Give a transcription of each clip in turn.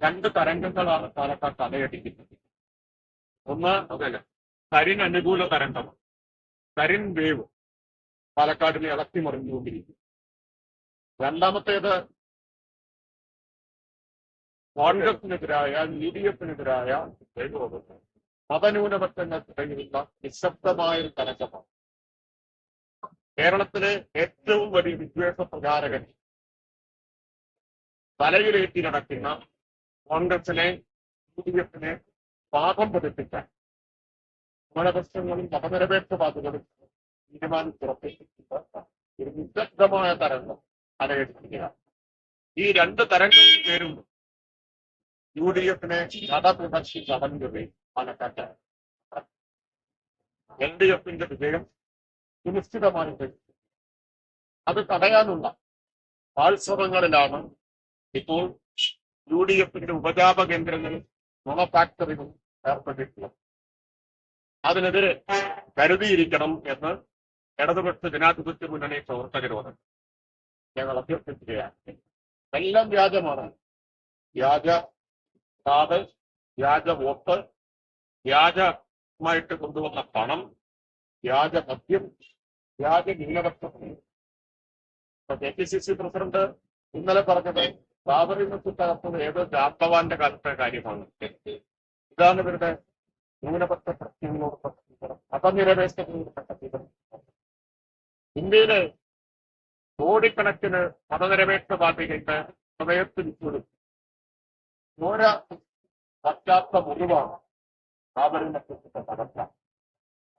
രണ്ട് തരംഗങ്ങളാണ് പാലക്കാട് തലയടിക്കുന്നത് ഒന്ന് കരിൻ അനുകൂല തരംഗം കരിൻ വേവ് പാലക്കാടിനെ ഇളക്കി മറിഞ്ഞുകൊണ്ടിരിക്കും രണ്ടാമത്തേത് കോൺഗ്രസിനെതിരായ യു ഡി എഫിനെതിരായ മതന്യൂനപക്ഷങ്ങൾക്കിടയിലുള്ള നിശബ്ദമായ ഒരു തരംഗമാണ്. കേരളത്തിലെ ഏറ്റവും വലിയ വിദ്വേഷ പ്രചാരകൻ തലയിലേറ്റി നടക്കുന്ന കോൺഗ്രസിനെ യു ഡി എഫിനെ പാപം പതിപ്പിക്കാൻ മതപ്രശ്നങ്ങളും മതനിരപേക്ഷവാദികളും തീരുമാനിച്ചുറപ്പിച്ചിട്ടുള്ള ഒരു നിശബ്ദമായ തരംഗം അലയടിക്കുകയാണ് ഈ രണ്ട് തരംഗവും പേരും യു ഡി എഫിനെ മതവിപക്ഷി കടന്നുപോയി പാലക്കാട്ട് എൽ ഡി എഫിന്റെ വിജയം സുനിശ്ചിതമായി അത് തടയാനുള്ള പാൽസ്വരങ്ങളിലാണ് ഇപ്പോൾ യു ഡി എഫിന്റെ ഉപജാപ കേന്ദ്രങ്ങളിൽ നുണ ഫാക്ടറികൾ ഏർപ്പെട്ടിട്ടുള്ളത് അതിനെതിരെ കരുതിയിരിക്കണം എന്ന് ഇടതുപക്ഷ ജനാധിപത്യ മുന്നണി പ്രവർത്തകരോട് ഞങ്ങൾ അഭ്യർത്ഥിക്കുകയാണ്. എല്ലാം വ്യാജമാണ്. വ്യാജ കാത് വ്യാജ വോട്ട് വ്യാജമായിട്ട് കൊണ്ടുവന്ന പണം വ്യാജ മദ്യം വ്യാജ ന്യൂനപക്ഷം K P C C president ഇന്നലെ പറഞ്ഞത് ബാബറി മസ്ജിദ് തകർത്തത് ഏതോ ജാമ്പവാന്റെ കാലത്തെ കാര്യമാണ്. ഇതാണ് ഇവരുടെ ന്യൂനപക്ഷ മതനിരപേക്ഷതയോട് സമീപനം ഇന്ത്യയിലെ കോടിക്കണക്കിന് മതനിരപേക്ഷവാദികളുടെ ഹൃദയത്തിൽ ചുടും ഘോര പറ്റാത്ത മുറിവാണ് ബാബറി മസ്ജിദിന്റെ തകർച്ച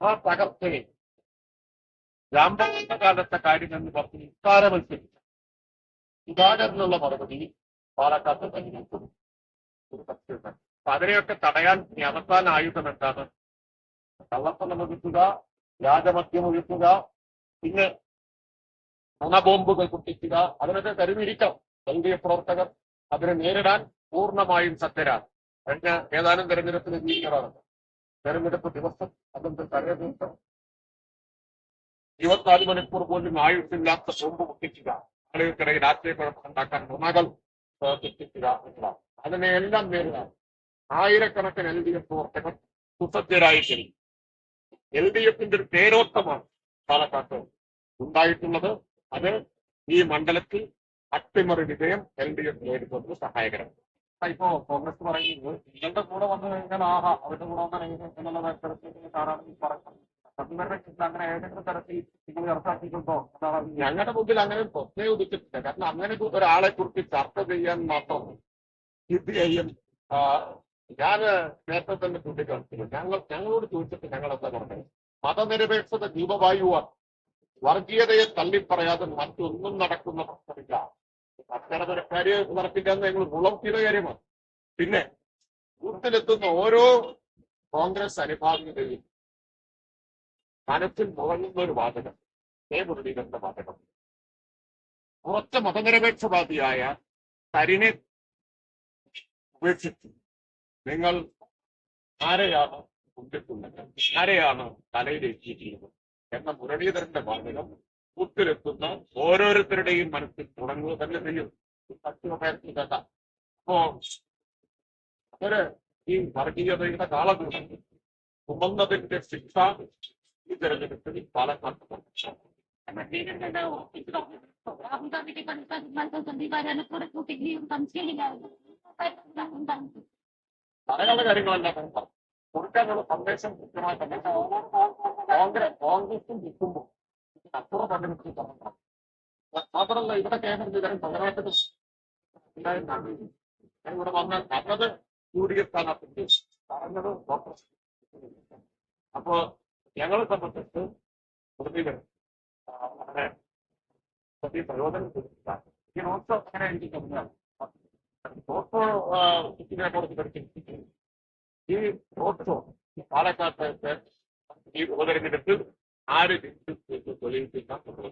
ആ തകർച്ചയെ ജാമ്പവാന്റെ കാലത്തെ കാര്യം എന്ന് പറഞ്ഞ് നിസ്സാരമത്സരിച്ചു സുധാകരനുള്ള മറുപടി പാലക്കാട്ട് അപ്പൊ അതിനെയൊക്കെ തടയാൻ ഇനി അവസാന ആയുധം എന്താണ്? കള്ളപ്പണം ഒഴിക്കുക വ്യാജമദ്യം ഒഴുക്കുക പിന്നെ നുണബോംബുകൾ പൊട്ടിക്കുക അതിനൊക്കെ കരുതിയിരിക്കാം എൽ ഡി എഫ് പ്രവർത്തകർ. അതിനെ നേരിടാൻ പൂർണമായും സജ്ജരാണ്. കഴിഞ്ഞ ഏതാനും തെരഞ്ഞെടുപ്പിന് ജീവിക്കുന്നതാണ് തെരഞ്ഞെടുപ്പ് ദിവസം അതിന്റെ തലേ ദിവസം ഇരുപത്തിനാല് മണിക്കൂർ പോലും ആയുസ്സില്ലാത്ത ബോംബ് പൊട്ടിക്കുക. ആളുകൾക്കിടയിൽ രാഷ്ട്രീയ കുഴപ്പമുണ്ടാക്കാൻ നുണകൾ സൃഷ്ടിക്കുക എന്നതാണ്. അതിനെയെല്ലാം നേരിടാൻ ആയിരക്കണക്കിന് എൽ ഡി എഫ് പ്രവർത്തകർ സുസജ്ജരായിട്ടില്ല. എൽ ഡി എഫിന്റെ ഒരു പേരോത്തമാണ് പാലക്കാട്ട് ഉണ്ടായിട്ടുള്ളത്. അത് ഈ മണ്ഡലത്തിൽ അട്ടിമറി വിജയം എൽ ഡി എഫ് നേരിടുന്നത് സഹായകരമാണ്. ഇപ്പോ കോൺഗ്രസ് പറയുന്നത് നിങ്ങളുടെ കൂടെ വന്നു കഴിഞ്ഞാൽ ആഹാ അവരുടെ കൂടെ വന്നു കഴിഞ്ഞാൽ എന്നുള്ള തരത്തിലേക്ക് സാറാണ് പറയുന്നത് ഞങ്ങളുടെ മുമ്പിൽ അങ്ങനെ സ്വപ്നേ ഉദിച്ചിട്ടില്ല. കാരണം അങ്ങനെ ഒരാളെ കുറിച്ച് ചർച്ച ചെയ്യാൻ മാത്രം സിപിഐഎം ഞാൻ നേരത്തെ തന്നെ ചൂണ്ടിക്കാണിച്ചില്ല ഞങ്ങൾ ഞങ്ങളോട് ചോദിച്ചിട്ട് ഞങ്ങൾ എന്താ പറഞ്ഞത്? മതനിരപേക്ഷത ജീവവായുവാണ് വർഗീയതയെ തള്ളിപ്പറയാതെ മറ്റൊന്നും നടക്കുന്ന പ്രശ്നമില്ല. കാര്യം നടക്കില്ല എന്ന് ഞങ്ങൾ ഉളർത്തിയ കാര്യമാണ്. പിന്നെ ബൂത്തിലെത്തുന്ന ഓരോ കോൺഗ്രസ് അനുഭാവിയുടെയും മനസ്സിൽ മുഴങ്ങുന്ന ഒരു വാചകം. കെ മുരളീധരന്റെ വാചകം. ഉറച്ച മതനിരപേക്ഷവാദിയായ കരിനെ ഉപേക്ഷിച്ചു നിങ്ങൾ ആരെയാണ് കൊണ്ടിട്ടുള്ളത് ആരെയാണ് തലയിലേറ്റിയിരിക്കുന്നത് എന്ന മുരളീധരന്റെ വാചകം ബൂത്തിലെത്തുന്ന ഓരോരുത്തരുടെയും മനസ്സിൽ തുടങ്ങുക തന്നെ ചെയ്യും സത്യമായിരുന്നു കഥ അപ്പോ അവർ ഈ വർഗീയതയുടെ കാളകൂടം ചുമന്നതിന്റെ ശിക്ഷ జరగబడుతుంది పాలకాలకు పంపించాము బట్ ఏంటంటే ఆఫీస్ లో రాహుల్ గాంధీకి కనుక్కోవాల్సి వారు కూడా డిగ్రీ పంచుకెళ్ళారు ധാരാളം കാര്യങ്ങളെല്ലാം കണ്ടാം കൊടുക്കാനുള്ള സന്ദേശം കൃത്യമായ സന്ദേശം കോൺഗ്രസ് കോൺഗ്രസും നിൽക്കുമ്പോൾ അപ്പുറം കണ്ടുപിടിച്ച് പറഞ്ഞാൽ മാത്രമല്ല ഇവിടെ കേന്ദ്രം സദനായിട്ട് ഇവിടെ വന്നാൽ പറഞ്ഞത് യു ഡി എഫ് സ്ഥാനാർത്ഥി പറഞ്ഞത് ഡോക്ടർ അപ്പോ ഞങ്ങളെ സംബന്ധിച്ച് പ്രതികൾ വളരെ വലിയ പ്രയോജനം കൊടുക്കുക ഈ നോട്ട്സ് അങ്ങനെ എനിക്ക് തോന്നുക നോട്ട് ഇതിനെ കുറിച്ച് പഠിച്ചിരിക്കുന്നു ഈ റോഡ് ഷോ പാലക്കാട്ട് ഈ ഉപതെരഞ്ഞെടുപ്പ് ആര് ജയിച്ചു എന്ന് തെളിയിക്കുന്ന